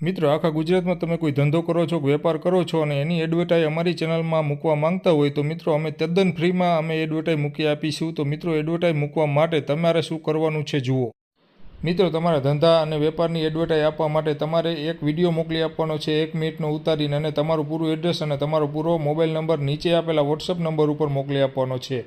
મિત્રો, આખા ગુજરાતમાં તમે કોઈ ધંધો કરો છો વેપાર કરો છો અને એની એડવર્ટાઈ અમારી ચેનલમાં મૂકવા માંગતા હોય તો મિત્રો, અમે તદ્દન ફ્રીમાં અમે એડવર્ટાઈઝ મૂકી આપીશું. તો મિત્રો એડવર્ટાઈઝ મૂકવા માટે તમારે શું કરવાનું છે જુઓ. મિત્રો, તમારા ધંધા અને વેપારની એડવર્ટાઈઝ આપવા માટે તમારે એક વીડિયો મોકલી આપવાનો છે, એક મિનિટનો ઉતારીને અને તમારું પૂરું એડ્રેસ અને તમારો પૂરો મોબાઈલ નંબર નીચે આપેલા વોટ્સઅપ નંબર ઉપર મોકલી આપવાનો છે.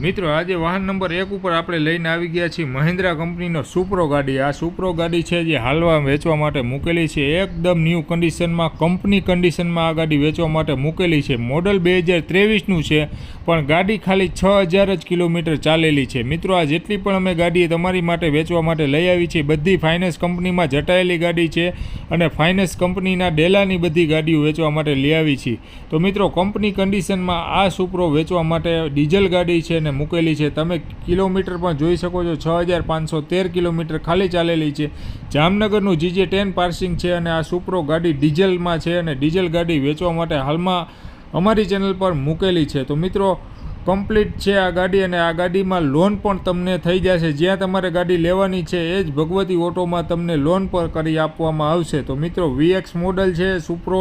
મિત્રો, આજે વાહન નંબર એક ઉપર આપણે લઈને આવી ગયા છીએ મહિન્દ્રા કંપનીનો સુપ્રો ગાડી. આ સુપ્રો ગાડી છે જે હાલવા વેચવા માટે મૂકેલી છે. એકદમ ન્યૂ કન્ડિશનમાં કંપની કન્ડિશનમાં આ ગાડી વેચવા માટે મૂકેલી છે. મોડલ બે હજાર ત્રેવીસનું છે, પણ ગાડી ખાલી છ હજાર જ કિલોમીટર ચાલેલી છે. મિત્રો, આ જેટલી પણ અમે ગાડી તમારી માટે વેચવા માટે લઈ આવી છે બધી ફાઇનાન્સ કંપનીમાં જટાયેલી ગાડી છે અને ફાઇનાન્સ કંપનીના ડેલાની બધી ગાડીઓ વેચવા માટે લઈ આવી છે તો મિત્રો કંપની કન્ડિશનમાં આ સુપ્રો વેચવા માટે ડીઝલ ગાડી છે અને મૂકેલી છે. તમે કિલોમીટર પણ જોઈ શકો છો. છ હજાર પાંચસો તેર કિલોમીટર ખાલી ચાલેલી છે. જામનગરનું જીજે ટેન પાર્સિંગ છે અને આ સુપ્રો ગાડી ડીઝલમાં છે અને ડીઝલ ગાડી વેચવા માટે હાલમાં અમારી ચેનલ પર મૂકેલી છે. તો મિત્રો, કમ્પ્લીટ છે આ ગાડી અને આ ગાડીમાં લોન પણ તમને થઈ જશે. જ્યાં તમારે ગાડી લેવાની છે એ જ ભગવતી ઓટોમાં તમને લોન પર કરી આપવામાં આવશે. તો મિત્રો વીએક્સ મોડલ છે, સુપ્રો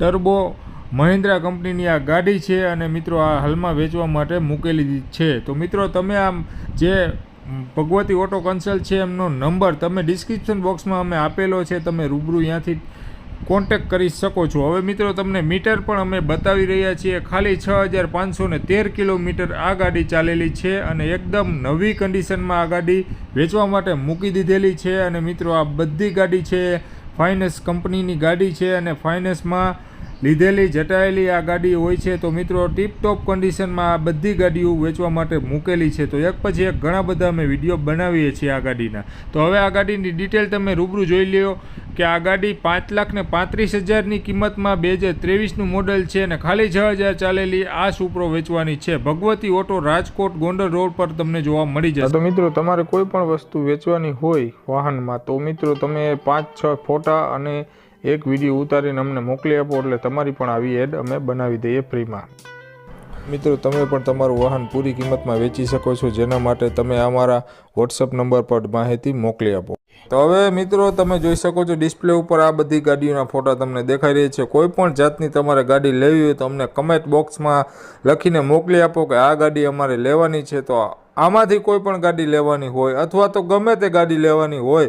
ટર્બો મહિન્દ્રા કંપનીની આ ગાડી છે અને મિત્રો આ હાલમાં વેચવા માટે મૂકેલી છે. તો મિત્રો તમે આમ જે ભગવતી ઓટો કન્સલ્ટ છે એમનો નંબર તમે ડિસ્ક્રિપ્શન બોક્સમાં અમે આપેલો છે, તમે રૂબરૂ ત્યાંથી કોન્ટેક્ટ કરી શકો છો. હવે મિત્રો તમને મીટર પણ અમે બતાવી રહ્યા છીએ. ખાલી છ હજાર પાંચસો ને તેર કિલોમીટર આ ગાડી ચાલેલી છે અને એકદમ નવી કન્ડિશનમાં આ ગાડી વેચવા માટે મૂકી દીધેલી છે અને મિત્રો આ બધી ગાડી છે ફાઇનાન્સ કંપનીની ગાડી છે અને ફાઇનાન્સમાં લીધેલી જટાયેલી આ ગાડી હોય છે, તો મિત્રો ટીપટોપ કન્ડિશનમાં આ બધી ગાડીઓ વેચવા માટે મૂકેલી છે. તો એક પછી એક ઘણા બધા અમે વીડિયો બનાવીએ છીએ આ ગાડીના. તો હવે આ ગાડીની ડિટેલ તમે રૂબરૂ જોઈ લ્યો કે આ ગાડી પાંચ લાખ ને પાંત્રીસ હજારની કિંમતમાં બે હજાર ત્રેવીસનું મોડલ છે અને ખાલી છ હજાર ચાલેલી આ સુપ્રો વેચવાની છે. ભગવતી ઓટો રાજકોટ ગોંડલ રોડ પર તમને જોવા મળી જશે. તો મિત્રો તમારે કોઈ પણ વસ્તુ વેચવાની હોય વાહનમાં, તો મિત્રો તમે પાંચ, છ ફોટા અને એક વીડિયો ઉતારીને અમને મોકલી આપો એટલે તમારી પણ આવી એડ અમે બનાવી દઈએ ફ્રીમાં મિત્રો, તમે પણ તમારું વાહન પૂરી કિંમતમાં વેચી શકો છો, જેના માટે તમે અમારા વોટ્સઅપ નંબર પર માહિતી મોકલી આપો. તો હવે, મિત્રો, તમે જોઈ શકો છો ડિસ્પ્લે ઉપર આ બધી ગાડીઓના ફોટા તમને દેખાઈ રહી છે. કોઈ પણ જાતની તમારે ગાડી લેવી હોય તો અમને કમેન્ટ બોક્સમાં લખીને મોકલી આપો કે આ ગાડી અમારે લેવાની છે. તો આમાંથી કોઈ પણ ગાડી લેવાની હોય અથવા તો ગમે તે ગાડી લેવાની હોય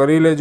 કરી લેજો.